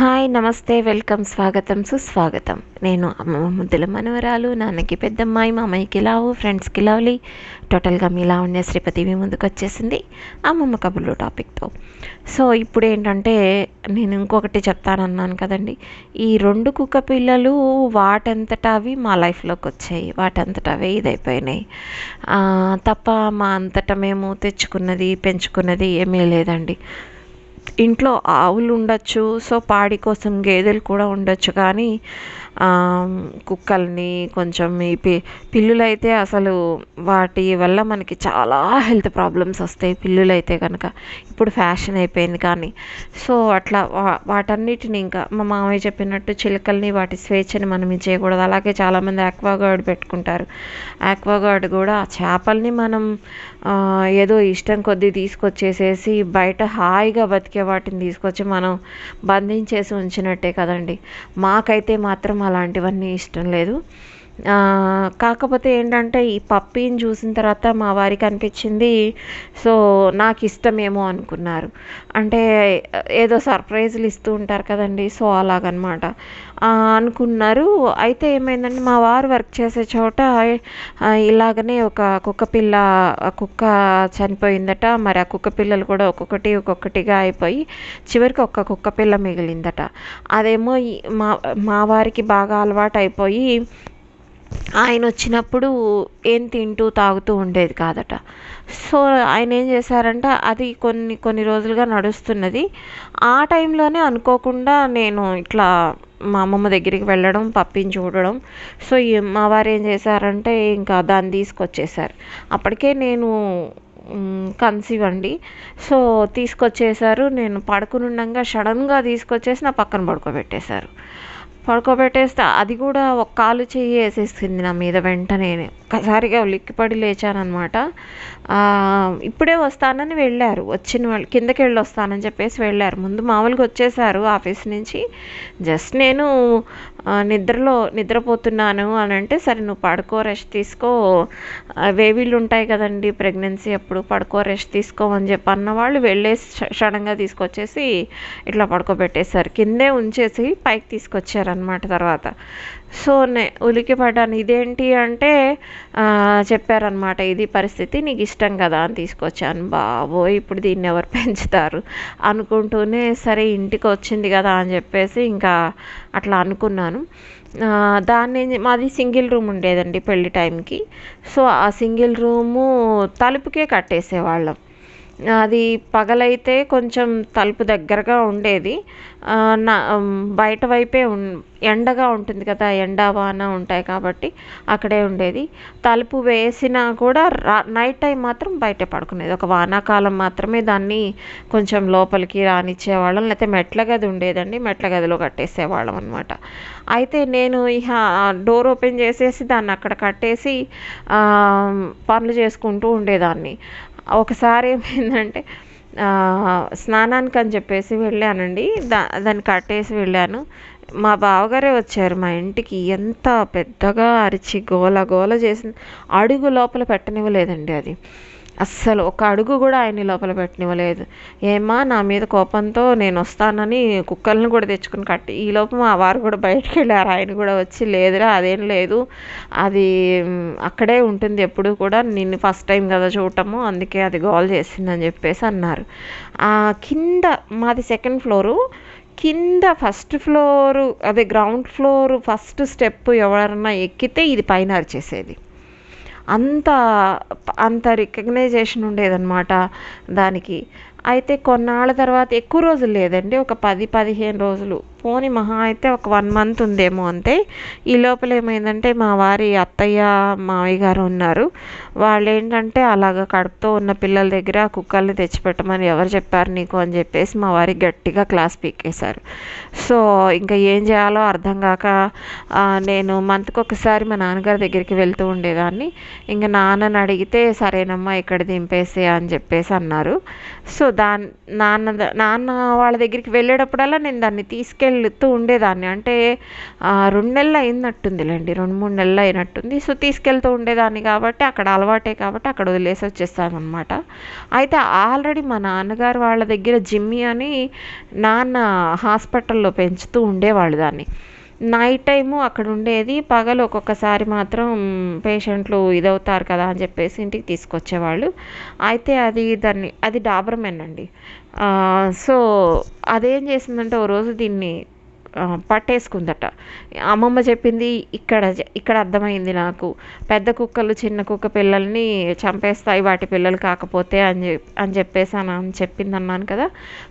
Hi నమస్తే welcome స్వాగతం సుస్వాగతం. నేను అమ్మమ్మ ముద్దుల మనవరాలు నాన్నకి పెద్దమ్మాయి మామయ్యకి లావు ఫ్రెండ్స్కి లవ్లీ. టోటల్గా మీ లావణ్య శ్రీపతి మీ ముందుకు వచ్చేసింది. అమ్మమ్మ కబుర్లు టాపిక్తో. సో ఇప్పుడు ఏంటంటే నేను ఇంకొకటి చెప్తానన్నాను కదండి. ఈ రెండు కుక్క పిల్లలు వాటంతటా అవి మా లైఫ్లోకి వచ్చాయి. వాటంతటా అవే ఇదైపోయినాయి తప్ప మా అంతటా మేము తెచ్చుకున్నది పెంచుకున్నది ఏమీ లేదండి. ఇంట్లో ఆవులు ఉండొచ్చు సో పాడి కోసం గేదెలు కూడా ఉండొచ్చు. కానీ కుక్కల్ని కొంచెం ఈ పి పిల్లులైతే అసలు వాటి వల్ల మనకి చాలా హెల్త్ ప్రాబ్లమ్స్ వస్తాయి పిల్లులైతే కనుక ఇప్పుడు ఫ్యాషన్ అయిపోయింది కానీ. సో అట్లా వా వాటన్నిటిని ఇంకా మా మామయ్య చెప్పినట్టు చిలుకల్ని వాటి స్వేచ్ఛని మనం ఇచ్చేయకూడదు అలాగే చాలామంది ఆక్వాగార్డ్ పెట్టుకుంటారు. ఆక్వాగార్డ్ కూడా చేపల్ని మనం ఏదో ఇష్టం కొద్దీ తీసుకొచ్చేసేసి బయట హాయిగా బతికే వాటిని తీసుకొచ్చి మనం బంధించేసి ఉంచినట్టే కదండి. మాకైతే మాత్రం అలాంటివన్నీ ఇష్టం లేదు. కాకపోతే ఏంటంటే ఈ పప్పీని చూసిన తర్వాత మా వారికి అనిపించింది సో నాకు ఇష్టమేమో అనుకున్నారు. అంటే ఏదో సర్ప్రైజ్లు ఇస్తూ ఉంటారు కదండి సో అలాగనమాట. అనుకున్నారు. అయితే ఏమైందంటే మా వారు వర్క్ చేసే చోట ఇలాగనే ఒక కుక్క పిల్ల కుక్క చనిపోయిందట. మరి ఆ కుక్క పిల్లలు కూడా ఒక్కొక్కటి ఒక్కొక్కటిగా అయిపోయి చివరికి ఒక్క కుక్క పిల్ల మిగిలిందట. అదేమో మా మా వారికి బాగా అలవాటు అయిపోయి ఆయన వచ్చినప్పుడు ఏం తింటూ తాగుతూ ఉండేది కాదట. సో ఆయన ఏం చేశారంటే అది కొన్ని కొన్ని రోజులుగా నడుస్తున్నది. ఆ టైంలోనే అనుకోకుండా నేను ఇట్లా మా అమ్మమ్మ దగ్గరికి వెళ్ళడం పప్పిని చూడడం. సో మా వారు ఏం చేశారంటే ఇంకా దాన్ని తీసుకొచ్చేసారు అప్పటికే నేను కన్సీవ్ అండి. సో తీసుకొచ్చేసారు నేను పడుకునుండగా సడన్గా తీసుకొచ్చేసి నా పక్కన పడుకోబెట్టేశారు. పడుకోబెట్టేస్తే. అది కూడా ఒక కాలు చెయ్యి వేసేసింది నా మీద వెంటనే. ఒక్కసారిగా ఉలిక్కిపడి లేచానమాట ఇప్పుడే వస్తానని వెళ్ళారు. వచ్చిన వాళ్ళు కిందకి వెళ్ళి వస్తానని చెప్పేసి వెళ్ళారు. ముందు మామూలుగా వచ్చేసారు ఆఫీస్ నుంచి. జస్ట్ నేను నిద్రలో నిద్రపోతున్నాను అని అంటే సరే నువ్వు పడుకో రెస్ట్ తీసుకో. వేవీలు వేవిళ్ళు ఉంటాయి కదండి ప్రెగ్నెన్సీ అప్పుడు పడుకో రెస్ట్ తీసుకో అని చెప్పి అన్న వాళ్ళు వెళ్ళేసి సడన్గా తీసుకొచ్చేసి ఇట్లా పడుకోబెట్టేశారు. కిందే ఉంచేసి పైకి తీసుకొచ్చారనమాట తర్వాత. సో నే ఉలికి పడ్డాను ఇదేంటి అంటే చెప్పారనమాట ఇది పరిస్థితి నీకు ఇష్టం కదా అని తీసుకొచ్చాను. బాబోయ్ ఇప్పుడు దీన్ని ఎవరు పెంచుతారు? అనుకుంటూనే సరే ఇంటికి వచ్చింది కదా అని చెప్పేసి ఇంకా అట్లా అనుకున్నాను. దాన్ని మాది సింగిల్ రూమ్ ఉండేదండి పెళ్ళి టైంకి. సో ఆ సింగిల్ రూము తలుపుకే కట్టేసేవాళ్ళం. అది పగలైతే కొంచెం తలుపు దగ్గరగా ఉండేది. నా బయట వైపే ఉం ఎండగా ఉంటుంది కదా ఎండ వాన ఉంటాయి కాబట్టి అక్కడే ఉండేది. తలుపు వేసినా కూడా రా నైట్ టైం మాత్రం బయటే పడుకునేది. ఒక వానాకాలం మాత్రమే దాన్ని కొంచెం లోపలికి రానిచ్చేవాళ్ళం లేకపోతే మెట్ల గది ఉండేదండి మెట్ల గదిలో కట్టేసేవాళ్ళం అనమాట అయితే నేను ఇహ డోర్ ఓపెన్ చేసేసి దాన్ని అక్కడ కట్టేసి పనులు చేసుకుంటూ ఉండేదాన్ని. ఒకసారి ఏమైందంటే స్నానానికి అని చెప్పేసి వెళ్ళానండి. దా దాన్ని కట్టేసి వెళ్ళాను. మా బావగారే వచ్చారు మా ఇంటికి. ఎంత పెద్దగా అరిచి గోల గోల చేసింది. అడుగు లోపల పెట్టనివ్వలేదండి అది. అస్సలు ఒక అడుగు కూడా ఆయన్ని లోపల పెట్టనివ్వలేదు. ఏమా నా మీద కోపంతో నేను వస్తానని కుక్కలను కూడా తెచ్చుకుని కట్టి ఈ లోపు మా వారు కూడా బయటకు వెళ్ళారు. ఆయన కూడా వచ్చి లేదురా అదేం లేదు. అది అక్కడే ఉంటుంది ఎప్పుడు కూడా. నిన్ను ఫస్ట్ టైం కదా చూడటము అందుకే అది గోల్ చేసిందని చెప్పేసి అన్నారు. ఆ కింద మాది సెకండ్ ఫ్లోరు. కింద ఫస్ట్ ఫ్లోరు అదే గ్రౌండ్ ఫ్లోర్ ఫస్ట్ స్టెప్ ఎవరన్నా ఎక్కితే ఇది పైన అరిచేసేది. అంత అంత రికగ్నైజేషన్ ఉండేదన్నమాట దానికి. అయితే కొన్నాళ్ళ తర్వాత ఎక్కువ రోజులు లేదండి. ఒక పది పదిహేను రోజులు. పోని మహా అయితే ఒక వన్ మంత్ ఉందేమో అంతే. ఈ లోపల ఏమైందంటే మా వారి అత్తయ్య మావయ్య గారు ఉన్నారు. వాళ్ళు ఏంటంటే అలాగ కడుపుతో ఉన్న పిల్లల దగ్గర కుక్కల్ని తెచ్చిపెట్టమని ఎవరు చెప్పారు నీకు అని చెప్పేసి మా వారికి గట్టిగా క్లాస్ పీకేశారు. సో ఇంకా ఏం చేయాలో అర్థం కాక నేను మంత్కి ఒకసారి మా నాన్నగారి దగ్గరికి వెళ్తూ ఉండేదాన్ని. ఇంకా నాన్నని అడిగితే సరేనమ్మా ఇక్కడ దింపేసే అని చెప్పేసి అన్నారు. సో దాని నాన్న నాన్న వాళ్ళ దగ్గరికి వెళ్ళేటప్పుడల్లా నేను దాన్ని తీసుకెళ్తూ ఉండేదాన్ని. అంటే రెండు నెలలు అయినట్టుందిలేండి. రెండు మూడు నెలలు అయినట్టుంది. సో తీసుకెళ్తూ ఉండేదాన్ని కాబట్టి అక్కడ అలవాటే కాబట్టి అక్కడ వదిలేసి వచ్చేస్తామన్నమాట అయితే ఆల్రెడీ మా నాన్నగారు వాళ్ళ దగ్గర జిమ్మి అని నాన్న హాస్పిటల్లో పెంచుతూ ఉండేవాళ్ళు దాన్ని. నైట్ టైము అక్కడ ఉండేది. పగలు ఒక్కొక్కసారి మాత్రం పేషెంట్లు ఇదవుతారు కదా అని చెప్పేసి ఇంటికి తీసుకొచ్చేవాళ్ళు. అయితే అది దాన్ని అది డాబర్మెన్ అండి. సో అదేం చేసిందంటే ఓ రోజు దీన్ని పట్టేసుకుందట. అమ్మమ్మ చెప్పింది ఇక్కడ ఇక్కడ అర్థమైంది నాకు. పెద్ద కుక్కలు చిన్న కుక్క పిల్లల్ని చంపేస్తాయి వాటి పిల్లలు కాకపోతే అని చెప్ అని చెప్పేసి అని చెప్పింది అన్నాను కదా.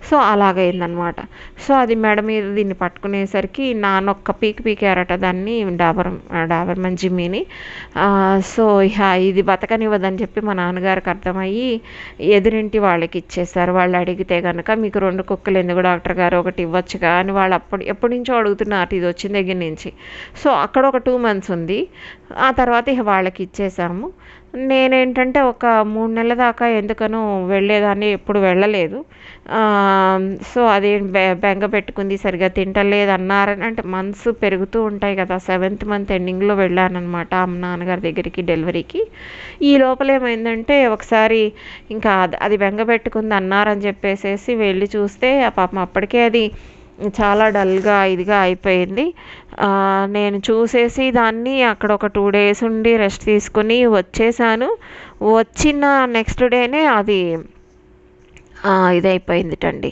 సో అలాగైందనమాట సో అది మెడ మీద దీన్ని పట్టుకునేసరికి నానొక్క పీకి పీకారట దాన్ని డాబర్ డాబర్మన్ జిమ్మిని. సో ఇహ ఇది బతకనివ్వదని చెప్పి మా నాన్నగారికి అర్థమయ్యి ఎదురింటి వాళ్ళకి ఇచ్చేసారు వాళ్ళు అడిగితే కనుక మీకు రెండు కుక్కలు ఎందుకు డాక్టర్ గారు ఒకటి ఇవ్వచ్చుగా? అని వాళ్ళు అప్పుడు ఎప్పుడు ఎప్పటి నుంచో అడుగుతున్నారు ఇది వచ్చిన దగ్గర నుంచి. సో అక్కడ ఒక టూ మంత్స్ ఉంది. ఆ తర్వాత ఇక వాళ్ళకి ఇచ్చేసాము. నేనేంటంటే ఒక మూడు నెలల దాకా ఎందుకనో వెళ్ళేదాన్ని ఎప్పుడు వెళ్ళలేదు. సో అది బె- బెంగ పెట్టుకుంది సరిగా తింటలేదు అన్నారని అంటే మంత్స్ పెరుగుతూ ఉంటాయి కదా. సెవెంత్ మంత్ ఎండింగ్లో వెళ్ళానమాట అమ్మ నాన్నగారి దగ్గరికి డెలివరీకి ఈ లోపల ఏమైందంటే ఒకసారి ఇంకా అది- అది బెంగ పెట్టుకుంది అన్నారని చెప్పేసేసి వెళ్ళి చూస్తే ఆ పాపం అప్పటికే అది చాలా డల్గా ఇదిగా అయిపోయింది. నేను చూసేసి దాన్ని అక్కడ ఒక టూ డేస్ ఉండి రెస్ట్ తీసుకుని వచ్చేసాను. వచ్చిన నెక్స్ట్ డేనే అది ఇదైపోయిందిటండి.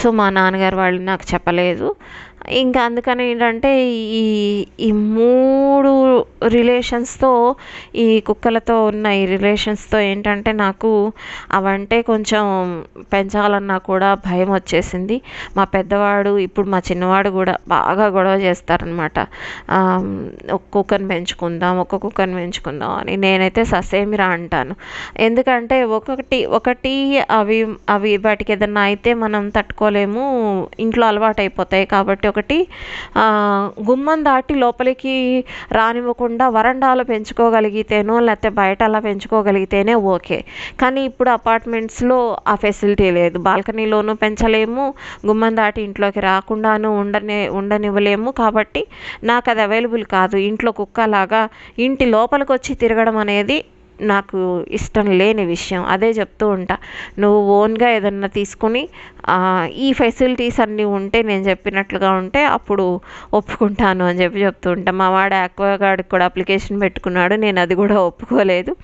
సో మా నాన్నగారు వాళ్ళు నాకు చెప్పలేదు. ఇంకా అందుకని ఏంటంటే ఈ ఈ మూడు రిలేషన్స్తో ఈ కుక్కలతో ఉన్న ఈ రిలేషన్స్తో ఏంటంటే నాకు అవంటే కొంచెం పెంచాలన్నా కూడా భయం వచ్చేసింది. మా పెద్దవాడు ఇప్పుడు మా చిన్నవాడు కూడా బాగా గొడవ చేస్తారనమాట. ఒక కుక్కని పెంచుకుందాం ఒక కుక్కని పెంచుకుందాం అని నేనైతే ససేమిరా అంటాను. ఎందుకంటే ఒకటి ఒకటి అవి అవి వాటికి ఏదన్నా అయితే మనం తట్టుకోలేము ఇంట్లో అలవాటు అయిపోతాయి కాబట్టి ఒకటి గుమ్మం దాటి లోపలికి రానివ్వకుండా వరండాలో పెంచుకోగలిగితేనో లేకపోతే బయట అలా పెంచుకోగలిగితేనే ఓకే. కానీ ఇప్పుడు అపార్ట్మెంట్స్లో ఆ ఫెసిలిటీ లేదు. బాల్కనీలోనూ పెంచలేము గుమ్మం దాటి ఇంట్లోకి రాకుండాను ఉండనే ఉండనివ్వలేము. కాబట్టి నాకు అది అవైలబుల్ కాదు. ఇంట్లో కుక్కలాగా ఇంటి లోపలికి వచ్చి తిరగడం అనేది నాకు ఇష్టం లేని విషయం. అదే చెప్తూ ఉంటా నువ్వు ఓన్గా ఏదన్నా తీసుకుని ఈ ఫెసిలిటీస్ అన్నీ ఉంటే నేను చెప్పినట్లుగా ఉంటే అప్పుడు ఒప్పుకుంటాను అని చెప్పి చెప్తూ ఉంటా. మా వాడు ఆక్వాగార్డ్కి కూడా అప్లికేషన్ పెట్టుకున్నాడు నేను అది కూడా ఒప్పుకోలేదు.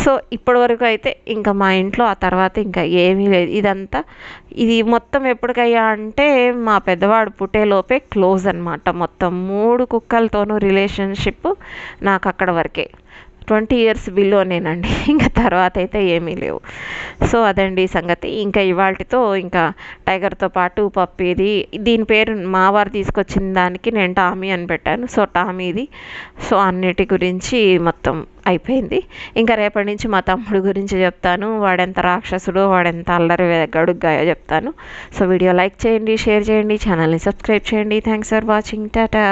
సో ఇప్పటివరకు అయితే ఇంకా మా ఇంట్లో ఆ తర్వాత ఇంకా ఏమీ లేదు. ఇదంతా ఇది మొత్తం ఎప్పటికయ్యా అంటే మా పెద్దవాడు పుట్టేలోపే క్లోజ్ అనమాట మొత్తం మూడు కుక్కలతోనూ రిలేషన్షిప్ నాకు అక్కడ వరకే. ట్వంటీ ఇయర్స్ బిలోనేనండి ఇంకా తర్వాత అయితే ఏమీ లేవు. సో అదండి సంగతి. ఇంకా ఇవాళతో ఇంకా టైగర్తో పాటు పప్పీది దీని పేరు మావారు తీసుకొచ్చిన దానికి నేను టామీ అని పెట్టాను. సో టామీది సో అన్నిటి గురించి మొత్తం అయిపోయింది. ఇంకా రేపటి నుంచి మా తమ్ముడు గురించి చెప్తాను. వాడెంత రాక్షసుడో వాడెంత అల్లరి గడుగ్గాయో చెప్తాను. సో వీడియో లైక్ చేయండి షేర్ చేయండి ఛానల్ని సబ్స్క్రైబ్ చేయండి. Thanks for watching. టాటా!